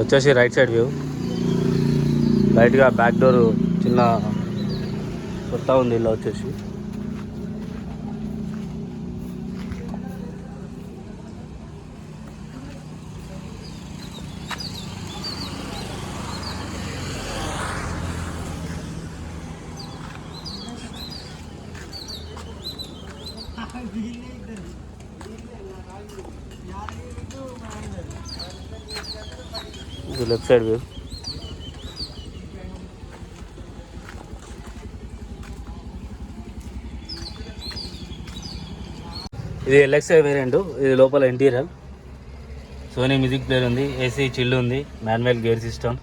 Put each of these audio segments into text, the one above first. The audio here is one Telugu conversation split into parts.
వచ్చేసి రైట్ సైడ్ వ్యూ లైట్గా బ్యాక్ డోర్ చిన్న కొత్త ఉంది ఇలా వచ్చేసి. చూడొచ్చు లెఫ్ట్ సైడ్ వ్యూ. ఇది ఎల్ఎక్స్ఐ వేరియంట్ ఇది లోపల ఇంటీరియర్ సోనీ మ్యూజిక్ ప్లేయర్ ఉంది ఏసీ చిల్లు ఉంది మాన్యువల్ గేర్ సిస్టమ్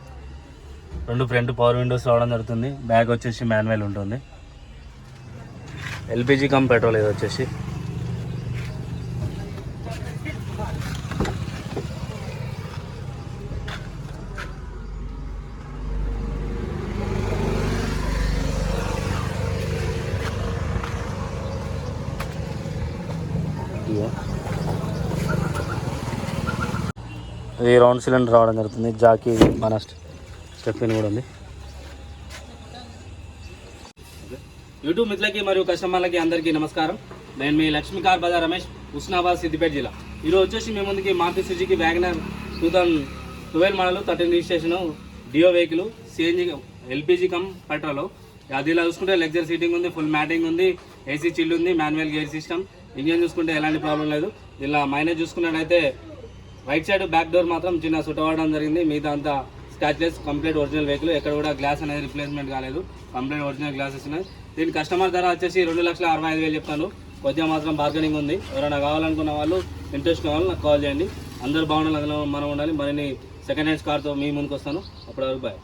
రెండు ఫ్రంట్ పవర్ విండోస్ రావడం జరుగుతుంది బ్యాగ్ వచ్చేసి మాన్యువల్ ఉంటుంది. ఎల్పిజి కమ్ పెట్రోల్ ఇది వచ్చేసి. ఇది రౌండ్ సిలిండర్ రావడం జరుగుతుంది. జాకీ మన స్టెప్పిన్ కూడా ఉంది. యూట్యూబ్ మిత్రులకి మరియు కస్టమర్లకి అందరికీ నమస్కారం. నేను మీ లక్ష్మీకార్ బజార్ రమేష్ ఉస్నాబాద్ సిద్దిపేట జిల్లా. ఈరోజు వచ్చేసి మీ ముందుకి Maruti Suzuki wagon R two thousand twelve model thirteen registration డియో vehicle CNG LPG cum petrol. అది ఇలా చూసుకుంటే లెక్చర్ సీటింగ్ ఉంది ఫుల్ మ్యాటింగ్ ఉంది ఏసీ చిల్లు ఉంది మాన్యువల్ గేర్ సిస్టమ్. ఇంజన్ చూసుకుంటే ఎలాంటి ప్రాబ్లం లేదు. ఇలా మైనేజ్ చూసుకున్నట్టయితే రైట్ సైడ్ బ్యాక్ డోర్ మాత్రం చిన్న సుట్ జరిగింది. మిగతా అంతా స్క్రాచ్లెస్ కంప్లీట్ ఒరిజినల్ వెహికల్ ఎక్కడ కూడా గ్లాస్ అనేది రిప్లేస్మెంట్ కాలేదు. కంప్లీట్ ఒరిజినల్ గ్లాసెస్ ఉన్నాయి. దీని కస్టమర్ ధర వచ్చేసి రెండు లక్షల అరవై ఐదు వేలు చెప్తాను. కొద్దిగా మాత్రం బార్గెనింగ్ ఉంది. ఎవరైనా కావాలనుకున్న వాళ్ళు ఇంట్రెస్ట్ కావాలి నాకు కాల్ చేయండి. అందరు బాగుండాలి అందులో మనం ఉండాలి. మరిన్ని సెకండ్ హ్యాండ్స్ కార్తో మీ ముందుకు వస్తాను. అప్పటివరకు బాయ్